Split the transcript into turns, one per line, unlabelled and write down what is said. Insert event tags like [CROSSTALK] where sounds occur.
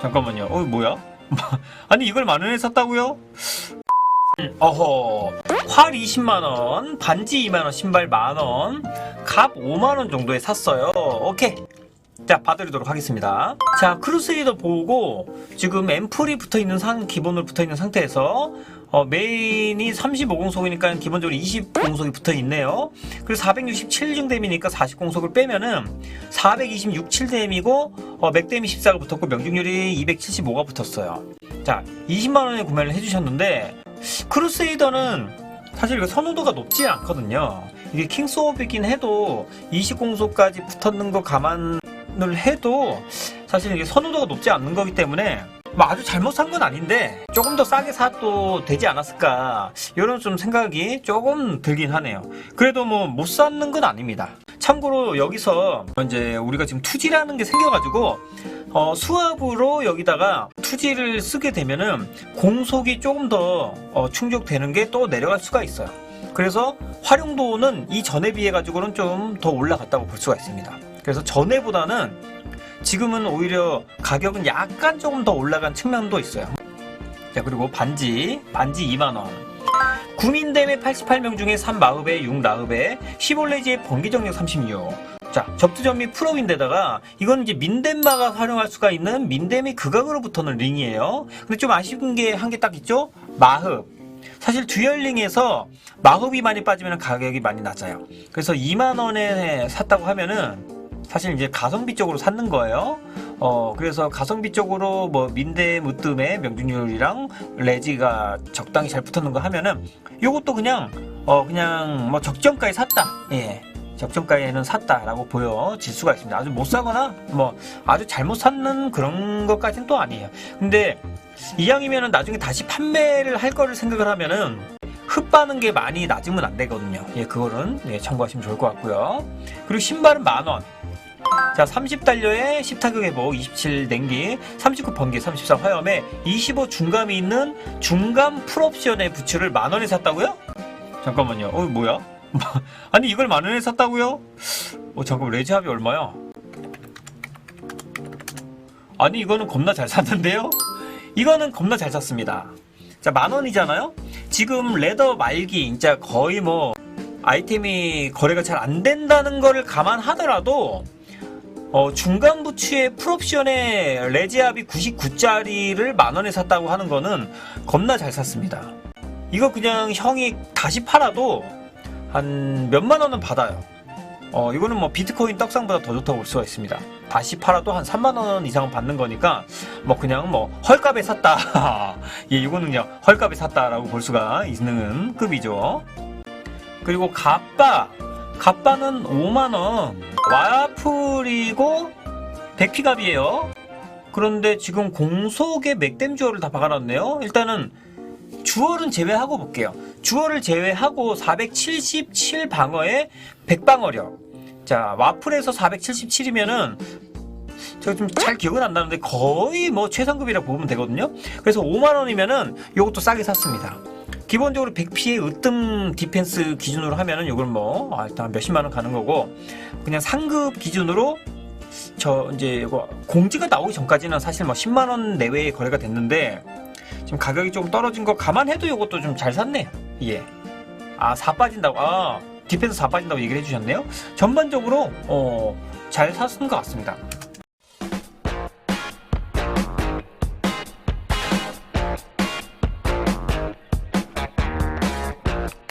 잠깐만요. 어, 뭐야? [LAUGHS] 아니, 이걸 만 원에 샀다고요? 음, 어허. 활 20만원, 반지 2만원, 신발 만원, 갑 5만원 정도에 샀어요. 오케이. 자, 봐드리도록 하겠습니다. 자, 크루세이더 보고 지금 앰플이 붙어 있는 상, 기본으로 붙어 있는 상태에서 어, 메인이 35공속이니까 기본적으로 20공속이 붙어 있네요. 그리고 467중댐이니까 40공속을 빼면은 426, 7댐이고 어, 맥댐이 14가 붙었고 명중률이 275가 붙었어요. 자, 20만 원에 구매를 해주셨는데 크루세이더는 사실 이거 선호도가 높지 않거든요. 이게 킹스 오브이긴 해도 20공속까지 붙었는 거 감안을 해도 사실 이게 선호도가 높지 않는 거기 때문에 뭐 아주 잘못 산 건 아닌데 조금 더 싸게 사도 되지 않았을까 이런 좀 생각이 조금 들긴 하네요. 그래도 뭐못 샀는 건 아닙니다. 참고로 여기서 이제 우리가 지금 투지라는 게 생겨가지고 어, 수압으로 여기다가 투지를 쓰게 되면은 공속이 조금 더 어, 충족되는 게 또 내려갈 수가 있어요. 그래서 활용도는 이 전에 비해 가지고는 좀 더 올라갔다고 볼 수가 있습니다. 그래서 전에보다는 지금은 오히려 가격은 약간 조금 더 올라간 측면도 있어요. 자 그리고 반지 반지 2만 원. 구민댐의 88명 중에 3마흡에 6라흡에 15레지의 번개정력 36. 자, 접두점 및 프로인데다가 이건 이제 민댐마가 활용할 수가 있는 민댐이 극악으로 붙어는 링이에요. 근데 좀 아쉬운 게 한 개 딱 있죠? 마흡. 사실 듀얼링에서 마흡이 많이 빠지면 가격이 많이 낮아요. 그래서 2만 원에 샀다고 하면은 사실 이제 가성비 쪽으로 샀는 거예요. 어, 그래서 가성비 쪽으로 뭐 민대 무뜸의 명중률이랑 레지가 적당히 잘 붙었는 거 하면은 요것도 그냥 어 그냥 뭐 적정가에 샀다. 예. 적정가에는 샀다라고 보여질 수가 있습니다. 아주 못 사거나 뭐 아주 잘못 샀는 그런 것까지는 또 아니에요. 근데 이왕이면은 나중에 다시 판매를 할 거를 생각을 하면은 흡빠는 게 많이 낮으면 안 되거든요. 예, 그거는 예, 참고하시면 좋을 것 같고요. 그리고 신발은 만 원. 자, 30달러에 10 타격 회복, 27 냉기, 39 번개, 34 화염에 25 중감이 있는 중감 풀옵션의 부츠를 만 원에 샀다고요? 잠깐만요. 어, 뭐야? [LAUGHS] 아니, 이걸 만 원에 샀다고요? 어, 잠깐 레지 합이 얼마야? 아니, 이거는 겁나 잘 샀는데요? 이거는 겁나 잘 샀습니다. 자, 만 원이잖아요? 지금 레더 말기, 진짜 거의 뭐, 아이템이 거래가 잘 안 된다는 거를 감안하더라도, 어, 중간 부츠의 풀옵션에 레지압이 99짜리를 만 원에 샀다고 하는 거는 겁나 잘 샀습니다. 이거 그냥 형이 다시 팔아도 한 몇만 원은 받아요. 어, 이거는 뭐 비트코인 떡상보다 더 좋다고 볼 수가 있습니다. 다시 팔아도 한 3만 원 이상은 받는 거니까 뭐 그냥 뭐 헐값에 샀다. [LAUGHS] 예, 이거는요 헐값에 샀다라고 볼 수가 있는 급이죠. 그리고 갑바, 갑바는 5만 원. 와플이고 100피갑이에요. 그런데 지금 공속에 맥댐 주얼을 다 박아놨네요. 일단은 주얼은 제외하고 볼게요. 주얼을 제외하고 477 방어에 100 방어력. 자, 와플에서 477이면은 제가 좀 잘 기억은 안 나는데 거의 뭐 최상급이라 보면 되거든요. 그래서 5만 원이면은 요것도 싸게 샀습니다. 기본적으로 100피의 으뜸 디펜스 기준으로 하면은 요걸 뭐 아, 일단 몇십만 원 가는 거고 그냥 상급 기준으로 저 이제 이거 공지가 나오기 전까지는 사실 뭐 10만 원 내외에 거래가 됐는데 지금 가격이 조금 떨어진 거 감안해도 이것도 좀 잘 샀네요. 예. 아, 4 빠진다고. 아, 디펜스 4 빠진다고 얘기를 해주셨네요. 전반적으로, 어, 잘 샀은 것 같습니다.